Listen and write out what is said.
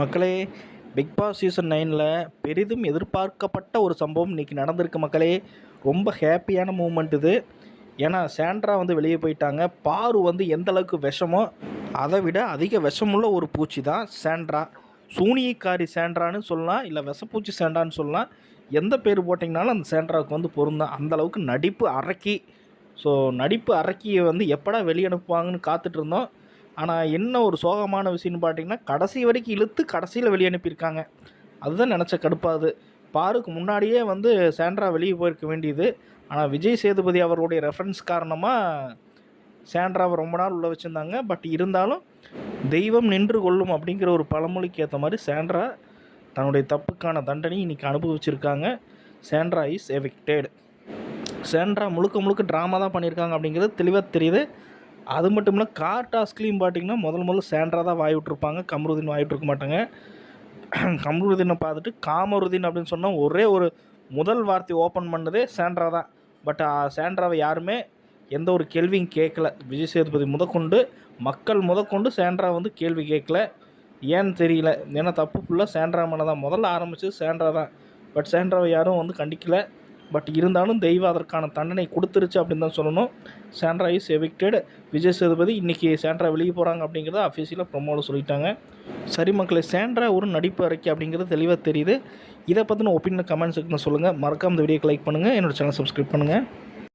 மக்களே big Boss season நைனில் பெரிதும் எதிர்பார்க்கப்பட்ட ஒரு சம்பவம் இன்றைக்கி நடந்திருக்கு மக்களே. ரொம்ப ஹாப்பியான மூமெண்ட் இது. ஏன்னா சாண்ட்ரா வந்து வெளியே போயிட்டாங்க. பாரு வந்து எந்த அளவுக்கு விஷமோ அதை விட அதிக விஷமுள்ள ஒரு பூச்சி தான் சாண்ட்ரா சூனியக்காரி சாண்ட்ரான்னு சொல்லலாம் இல்லை விஷப்பூச்சி சாண்ட்ரான்னு சொல்லலாம். எந்த பேர் போட்டிங்கனாலும் அந்த சாண்ட்ராவுக்கு வந்து பொருந்தும். அந்தளவுக்கு நடிப்பு அரக்கி. ஸோ நடிப்பு அரக்கியை வந்து எப்படா வெளியனுப்புவாங்கன்னு காத்துட்ருந்தோம் இருந்தோம். ஆனால் என்ன ஒரு சோகமான விஷயம்னு பார்த்தீங்கன்னா கடைசி வரைக்கும் இழுத்து கடைசியில் வெளியே அனுப்பியிருக்காங்க. அதுதான் நினச்ச கடுப்பாது பாருக்கு முன்னாடியே வந்து சாண்ட்ரா வெளியே போயிருக்க வேண்டியது. ஆனால் விஜய் சேதுபதி அவர்களுடைய ரெஃபரன்ஸ் காரணமாக சாண்ட்ராவை ரொம்ப நாள் உள்ளே வச்சுருந்தாங்க. பட் இருந்தாலும் தெய்வம் நின்று கொள்ளும் அப்படிங்கிற ஒரு பழமொழிக்கு ஏற்ற மாதிரி சாண்ட்ரா தன்னுடைய தப்புக்கான தண்டனை இன்றைக்கி அனுபவிச்சிருக்காங்க. சாண்ட்ரா இஸ் எவிக்டேட் சாண்ட்ரா முழுக்க முழுக்க ட்ராமா தான் பண்ணியிருக்காங்க அப்படிங்கிறது தெளிவாக தெரியுது. அது மட்டும் இல்லை கார் டாஸ்க்லேயும் பார்த்தீங்கன்னா முதல் முதல்ல சேண்ட்ரா தான் வாய் கமருதீன் கம்ருதீன் வாய் மாட்டாங்க. கமருதீனை பார்த்துட்டு காமருதீன் அப்படின்னு சொன்னால் ஒரே ஒரு முதல் வார்த்தை ஓப்பன் பண்ணதே சேண்ட்ரா தான். பட் சேண்ட்ராவை யாருமே எந்த ஒரு கேள்வியும் கேட்கல விஜய் சேதுபதி முதற்கொண்டு மக்கள் முதற்கொண்டு சேண்ட்ரா வந்து கேள்வி கேட்கல ஏன்னு தெரியல? ஏன்னா தப்பு ஃபுல்லாக சேண்ட்ரா மேலே தான் முதல்ல ஆரம்பிச்சது சேண்ட்ரா தான். பட் சேண்ட்ராவை யாரும் வந்து கண்டிக்கலை. பட் இருந்தாலும் தெய்வம் அதற்கான தண்டனை கொடுத்துருச்சு அப்படின்னு தான் சொல்லணும். Sandra is evicted Vijay Sethupathi இன்றைக்கி சாண்ட்ரா வெளியே போகிறாங்க அப்படிங்கிறத அஃபீஷியலாக ப்ரொமோவில் சொல்லிட்டாங்க. சரி மக்களை சாண்ட்ரா ஒரு நடிப்பு அறிக்கை அப்படிங்கிறது தெளிவாக தெரியுது. இதை பற்றின ஒப்பீனியன் கமெண்ட்ஸுக்கு சொல்லுங்கள் மறக்காம இந்த வீடியோக்கு லைக் பண்ணுங்கள் என்னோட சேனல் சப்ஸ்கிரைப் பண்ணுங்கள்